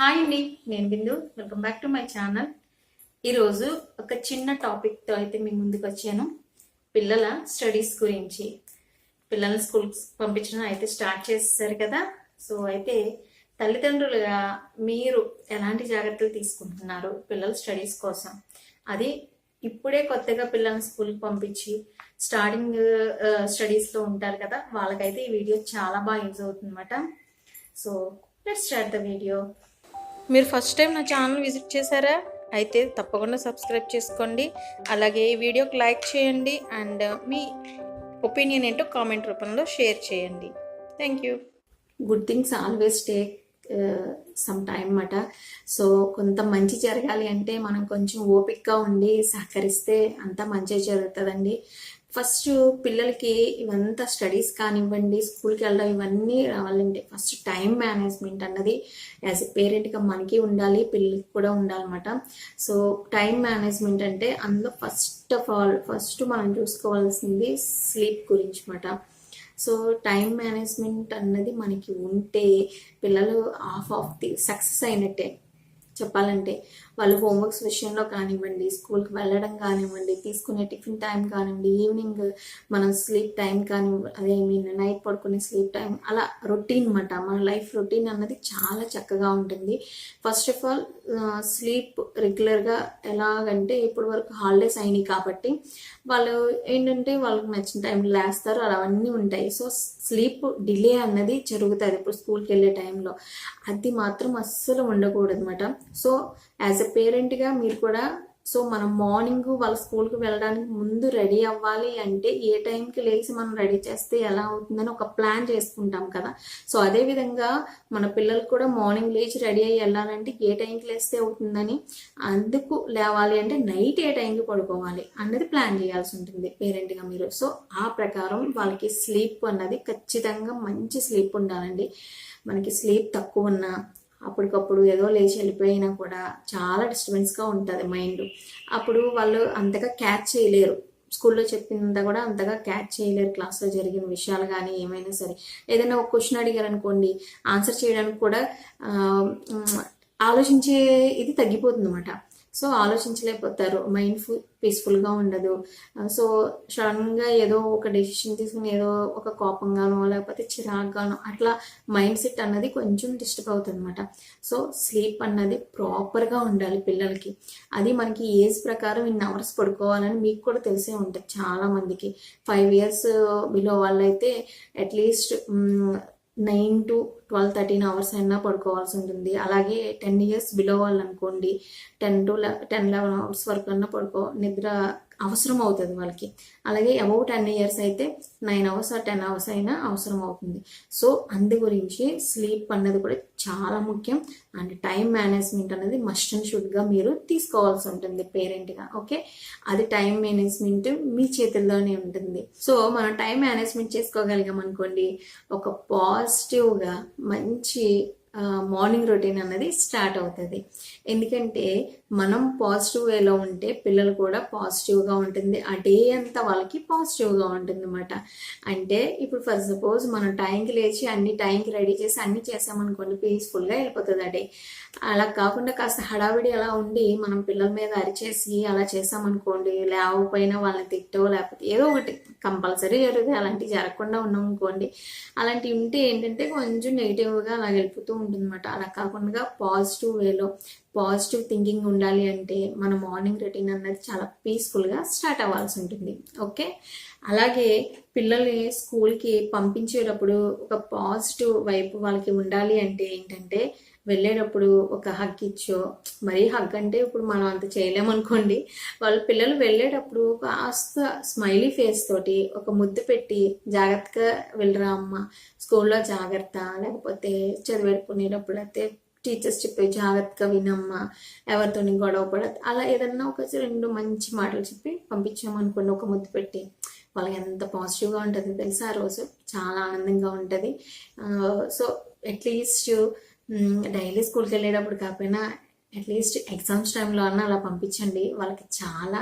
Hi అండి నేను Bindu. Welcome back to my channel ఈరోజు ఒక చిన్న టాపిక్తో అయితే మీ ముందుకు వచ్చాను. పిల్లల స్టడీస్ గురించి. పిల్లల్ని స్కూల్కి పంపించడం అయితే స్టార్ట్ చేసేసారు కదా. సో అయితే తల్లిదండ్రులుగా మీరు ఎలాంటి జాగ్రత్తలు తీసుకుంటున్నారు పిల్లల స్టడీస్ కోసం? అది ఇప్పుడే కొత్తగా పిల్లల్ని స్కూల్కి పంపించి స్టార్టింగ్ స్టడీస్లో ఉంటారు కదా వాళ్ళకైతే ఈ వీడియో చాలా బాగా యూజ్ అవుతుందన్నమాట. So let's start the video మీరు ఫస్ట్ టైం నా ఛానల్ విజిట్ చేశారా? అయితే తప్పకుండా సబ్స్క్రైబ్ చేసుకోండి. అలాగే ఈ వీడియోకి లైక్ చేయండి అండ్ మీ ఒపీనియన్ ఏంటో కామెంట్ రూపంలో షేర్ చేయండి. Thank you good things always take some time అన్నమాట సో కొంత మంచి జరగాలి అంటే మనం కొంచెం ఓపిక్గా ఉండి సహకరిస్తే అంతా మంచిగా జరుగుతుందండి. ఫస్ట్ పిల్లలకి ఇవంతా స్టడీస్ కానివ్వండి స్కూల్కి వెళ్ళడం ఇవన్నీ రావాలంటే ఫస్ట్ టైం మేనేజ్మెంట్ అన్నది. యాజ్ ఎ పేరెంట్గా మనకి ఉండాలి పిల్లలకి కూడా ఉండాలన్నమాట. సో టైం మేనేజ్మెంట్ అంటే అందులో ఫస్ట్ ఆఫ్ ఆల్ ఫస్ట్ మనం చూసుకోవాల్సింది స్లీప్ గురించి అనమాట సో టైం మేనేజ్మెంట్ అన్నది మనకి ఉంటే పిల్లలు హాఫ్ ఆఫ్ ది సక్సెస్ అయినట్టే చెప్పాలంటే. వాళ్ళు హోంవర్క్స్ విషయంలో కానివ్వండి స్కూల్కి వెళ్ళడం కానివ్వండి తీసుకునే టిఫిన్ టైం కానివ్వండి ఈవినింగ్ మనం స్లీప్ టైం కానీ అదే మీన్ నైట్ పడుకునే స్లీప్ టైం అలా రొటీన్ అనమాట మన లైఫ్ రొటీన్ అన్నది చాలా చక్కగా ఉంటుంది. ఫస్ట్ ఆఫ్ ఆల్ స్లీప్ రెగ్యులర్గా ఎలాగంటే ఇప్పటి వరకు హాలిడేస్ అయినాయి కాబట్టి వాళ్ళు ఏంటంటే వాళ్ళకి నచ్చిన టైంలో లేస్తారు అలా అవన్నీ ఉంటాయి. సో స్లీప్ డిలే అన్నది జరుగుతుంది. ఇప్పుడు స్కూల్కి వెళ్ళే టైంలో అది మాత్రం అస్సలు ఉండకూడదు అనమాట సో యాజ్ ఎ పేరెంట్గా మీరు కూడా సో మనం మార్నింగ్ వాళ్ళ స్కూల్కి వెళ్ళడానికి ముందు రెడీ అవ్వాలి అంటే ఏ టైంకి లేచి మనం రెడీ చేస్తే ఎలా అవుతుందని ఒక ప్లాన్ చేసుకుంటాం కదా. సో అదే విధంగా మన పిల్లలు కూడా మార్నింగ్ లేచి రెడీ అయ్యి వెళ్ళాలంటే ఏ టైంకి లేస్తే అవుతుందని అందుకు లేవాలి అంటే నైట్ ఏ టైంకి పడుకోవాలి అన్నది ప్లాన్ చేయాల్సి ఉంటుంది పేరెంట్గా మీరు. సో ఆ ప్రకారం వాళ్ళకి స్లీప్ అన్నది ఖచ్చితంగా మంచి స్లీప్ ఉండాలండి. మనకి స్లీప్ తక్కువ ఉన్నా అప్పటికప్పుడు ఏదో లేచి వెళ్ళిపోయినా కూడా చాలా డిస్టర్బెన్స్గా ఉంటుంది మైండ్ అప్పుడు వాళ్ళు అంతగా క్యాచ్ చేయలేరు. స్కూల్లో చెప్పిందంతా కూడా అంతగా క్యాచ్ చేయలేరు క్లాస్లో జరిగిన విషయాలు కానీ ఏమైనా సరే. ఏదైనా ఒక క్వశ్చన్ అడిగారు అనుకోండి ఆన్సర్ చేయడానికి కూడా ఆలోచించే ఇది తగ్గిపోతుంది అనమాట సో ఆలోచించలేకపోతారు. మైండ్ ఫుల్ పీస్ఫుల్గా ఉండదు. సో సడన్గా ఏదో ఒక డెసిషన్ తీసుకుని ఏదో ఒక కోపంగానో లేకపోతే చిరాగ్గానో అట్లా మైండ్ సెట్ అన్నది కొంచెం డిస్టర్బ్ అవుతుంది అనమాట సో స్లీప్ అన్నది ప్రాపర్గా ఉండాలి పిల్లలకి. అది మనకి ఏజ్ ప్రకారం ఇన్ని అవర్స్ పడుకోవాలని మీకు కూడా తెలిసే ఉంటుంది చాలా మందికి ఫైవ్ ఇయర్స్ బిలో వాళ్ళైతే at least nine to twelve thirteen hours అయినా పడుకోవాల్సి ఉంటుంది. అలాగే టెన్ ఇయర్స్ బిలో వాళ్ళు అనుకోండి ten to ten eleven hours వరకు అన్నా పడుకో నిద్ర అవసరం అవుతుంది వాళ్ళకి. అలాగే అబౌవ్ టెన్ ఇయర్స్ అయితే నైన్ అవర్స్ ఆ టెన్ అవర్స్ అయినా అవసరం అవుతుంది సో అందు గురించి స్లీప్ అన్నది కూడా చాలా ముఖ్యం. అండ్ టైం మేనేజ్మెంట్ అనేది మస్ట్ అండ్ షుడ్గా మీరు తీసుకోవాల్సి ఉంటుంది పేరెంట్గా ఓకే? అది టైం మేనేజ్మెంట్ మీ చేతుల్లోనే ఉంటుంది. సో మనం టైం మేనేజ్మెంట్ చేసుకోగలిగాం అనుకోండి ఒక పాజిటివ్గా మంచి మార్నింగ్ రొటీన్ అనేది స్టార్ట్ అవుతుంది. ఎందుకంటే మనం పాజిటివ్ వేలో ఉంటే పిల్లలు కూడా పాజిటివ్గా ఉంటుంది. ఆ డే అంతా వాళ్ళకి పాజిటివ్గా ఉంటుంది అనమాట అంటే ఇప్పుడు ఫర్ సపోజ్ మనం టైంకి లేచి అన్ని టైంకి రెడీ చేసి అన్ని చేసామనుకోండి పీస్ఫుల్గా వెళ్ళిపోతుంది ఆ డే అలా కాకుండా కాస్త హడావిడి అలా ఉండి మనం పిల్లల మీద అరిచేసి అలా చేసామనుకోండి లేకపోయినా వాళ్ళని తిట్టో లేకపోతే ఏదో ఒకటి కంపల్సరీ జరుగుతుంది అలాంటివి జరగకుండా ఉన్నాం అనుకోండి అలాంటివి ఉంటే ఏంటంటే కొంచెం నెగిటివ్గా అలా వెళ్ళిపోతూ ఉంటుందన్నమాట. అలా కాకుండా పాజిటివ్ వేలో పాజిటివ్ థింకింగ్ ఉండాలి అంటే మన మార్నింగ్ రొటీన్ అన్నది చాలా పీస్ఫుల్గా స్టార్ట్ అవ్వాల్సి ఉంటుంది. ఓకే? అలాగే పిల్లల్ని స్కూల్కి పంపించేటప్పుడు ఒక పాజిటివ్ వైపు వాళ్ళకి ఉండాలి అంటే ఏంటంటే వెళ్ళేటప్పుడు ఒక హగ్ ఇచ్చో మరీ హగ్ అంటే ఇప్పుడు మనం అంత చేయలేమనుకోండి వాళ్ళ పిల్లలు వెళ్ళేటప్పుడు కాస్త స్మైలీ ఫేస్ తోటి ఒక ముద్దు పెట్టి జాగ్రత్తగా వెళ్ళరా అమ్మ స్కూల్లో జాగ్రత్త లేకపోతే చదివేడుకునేటప్పుడు అయితే టీచర్స్ చెప్పే జాగ్రత్తగా వినమ్మా ఎవరితో గొడవ పడదు అలా ఏదన్నా ఒక రెండు మంచి మాటలు చెప్పి పంపించామనుకోండి ఒక ముద్దు పెట్టి. వాళ్ళకి ఎంత పాజిటివ్గా ఉంటుంది తెలుసా? ఆ రోజు చాలా ఆనందంగా ఉంటుంది. సో అట్లీస్ట్ డైలీ స్కూల్కి వెళ్ళేటప్పుడు కాకపోయినా అట్లీస్ట్ ఎగ్జామ్స్ టైంలో అన్న అలా పంపించండి. వాళ్ళకి చాలా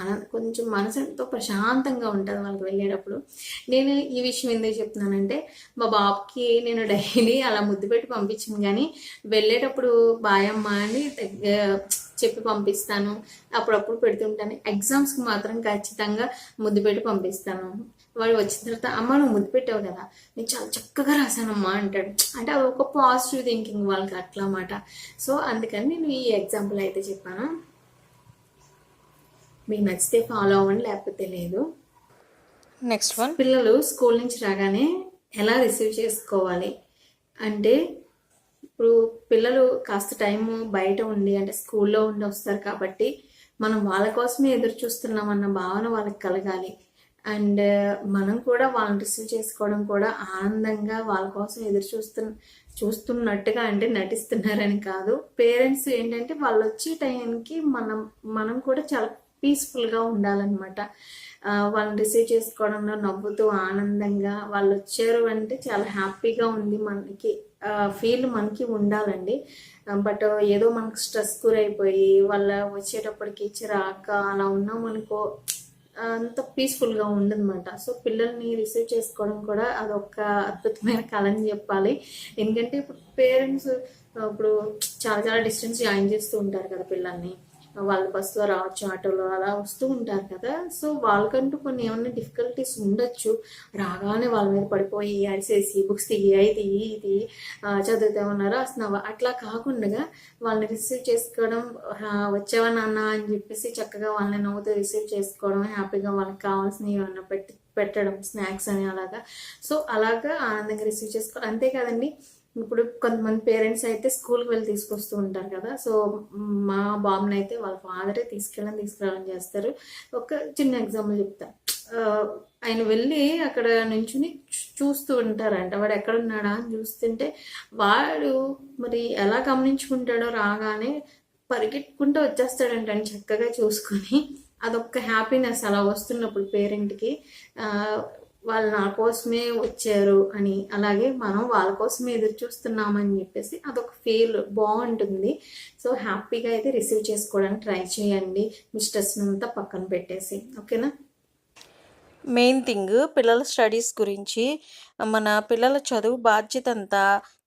ఆనంద కొంచెం మనసు ఎంతో ప్రశాంతంగా ఉంటుంది వాళ్ళకి వెళ్ళేటప్పుడు. నేను ఈ విషయం ఎందుకు చెప్తున్నానంటే మా బాబుకి నేను డైలీ అలా ముద్దు పెట్టి పంపించాను కానీ వెళ్ళేటప్పుడు బాయమ్మ అని చెప్పి పంపిస్తాను. అప్పుడప్పుడు పెడుతుంటాను. ఎగ్జామ్స్కి మాత్రం ఖచ్చితంగా ముద్దు పెట్టి పంపిస్తాను. వాడు వచ్చిన తర్వాత అమ్మ నువ్వు ముద్దు పెట్టావు కదా నేను చాలా చక్కగా రాశానమ్మా అంటాడు. అంటే అది ఒక పాజిటివ్ థింకింగ్ వాళ్ళకి అట్లా అన్నమాట. సో అందుకని నేను ఈ ఎగ్జాంపుల్ అయితే చెప్పాను. మీకు నచ్చితే ఫాలో అవ్వండి లేకపోతే లేదు. నెక్స్ట్ వన్ పిల్లలు స్కూల్ నుంచి రాగానే ఎలా రిసీవ్ చేసుకోవాలి? అంటే ఇప్పుడు పిల్లలు కాస్త టైం బయట ఉండి అంటే స్కూల్లో ఉండి వస్తారు కాబట్టి మనం వాళ్ళ కోసమే ఎదురు చూస్తున్నామన్న భావన వాళ్ళకి కలగాలి. అండ్ మనం కూడా వాళ్ళని రిసీవ్ చేసుకోవడం కూడా ఆనందంగా వాళ్ళ కోసం ఎదురు చూస్తున్న చూస్తున్నట్టుగా అంటే నటిస్తున్నారని కాదు. పేరెంట్స్ ఏంటంటే వాళ్ళు వచ్చే టైంకి మనం మనం కూడా చాలా పీస్ఫుల్గా ఉండాలన్నమాట. వాళ్ళని రిసీవ్ చేసుకోవడంలో నవ్వుతూ ఆనందంగా వాళ్ళు వచ్చారు అంటే చాలా హ్యాపీగా ఉంది మనకి. ఫీల్ మనకి ఉండాలండి. బట్ ఏదో మనకు స్ట్రెస్ గురైపోయి వాళ్ళ వచ్చేటప్పటికి చిరాక అలా ఉన్నాం అనుకో అంత పీస్ఫుల్గా ఉండదన్నమాట. సో పిల్లల్ని రిసీవ్ చేసుకోవడం కూడా అదొక అద్భుతమైన కళ అని చెప్పాలి. ఎందుకంటే ఇప్పుడు పేరెంట్స్ ఇప్పుడు చాలా చాలా డిస్టెన్స్ జాయిన్ చేస్తూ ఉంటారు కదా పిల్లల్ని. వాళ్ళ బస్సులో రావచ్చు ఆటోలో అలా వస్తూ ఉంటారు కదా. సో వాళ్ళకంటూ కొన్ని ఏమైనా డిఫికల్టీస్ ఉండొచ్చు. రాగానే వాళ్ళ మీద పడిపోయి అరిసేసి బుక్స్ తీయి ఇది తీయి ఇది ఉన్నారు వస్తున్నావా? అట్లా కాకుండా వాళ్ళని రిసీవ్ చేసుకోవడం వచ్చావా నాన్న అని చెప్పేసి చక్కగా వాళ్ళని నవ్వుతూ రిసీవ్ చేసుకోవడం హ్యాపీగా వాళ్ళకి కావాల్సినవి ఏమన్నా పెట్టి పెట్టడం స్నాక్స్ అని అలాగా. సో అలాగా ఆనందంగా రిసీవ్ చేసుకోవాలి అంతే కదండి. ఇప్పుడు కొంతమంది పేరెంట్స్ అయితే స్కూల్కి వెళ్ళి తీసుకొస్తూ ఉంటారు కదా. సో మా బాబుని అయితే వాళ్ళ ఫాదరే తీసుకెళ్ళని తీసుకురావడం చేస్తారు. ఒక చిన్న ఎగ్జాంపుల్ చెప్తా. ఆయన వెళ్ళి అక్కడ నుంచుని చూస్తూ ఉంటారంట. వాడు ఎక్కడున్నాడా అని చూస్తుంటే వాడు మరి ఎలా గమనించుకుంటాడో రాగానే పరిగెట్టుకుంటూ వచ్చేస్తాడంట అని చక్కగా చూసుకొని. అదొక హ్యాపీనెస్ అలా వస్తున్నప్పుడు పేరెంట్కి. వాళ్ళు నా కోసమే వచ్చారు అని అలాగే మనం వాళ్ళ కోసమే ఎదురు చూస్తున్నామని చెప్పేసి అదొక ఫీల్ బాగుంటుంది. సో హ్యాపీగా అయితే రిసీవ్ చేసుకోవడానికి ట్రై చేయండి. మీ అంతా పక్కన పెట్టేసి. ఓకేనా మెయిన్ థింగ్ పిల్లల స్టడీస్ గురించి మన పిల్లల చదువు బాధ్యత అంతా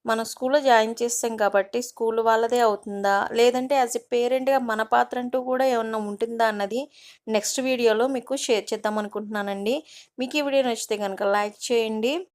మన స్కూల్లో జాయిన్ చేస్తాం కాబట్టి స్కూల్ వాళ్ళదే అవుతుందా? లేదంటే యాజ్ ఎ పేరెంట్గా మన పాత్ర అంటూ కూడా ఏమన్నా ఉంటుందా అన్నది నెక్స్ట్ వీడియోలో మీకు షేర్ చేద్దాం అనుకుంటున్నానండి. మీకు ఈ వీడియో నచ్చితే కనుక లైక్ చేయండి.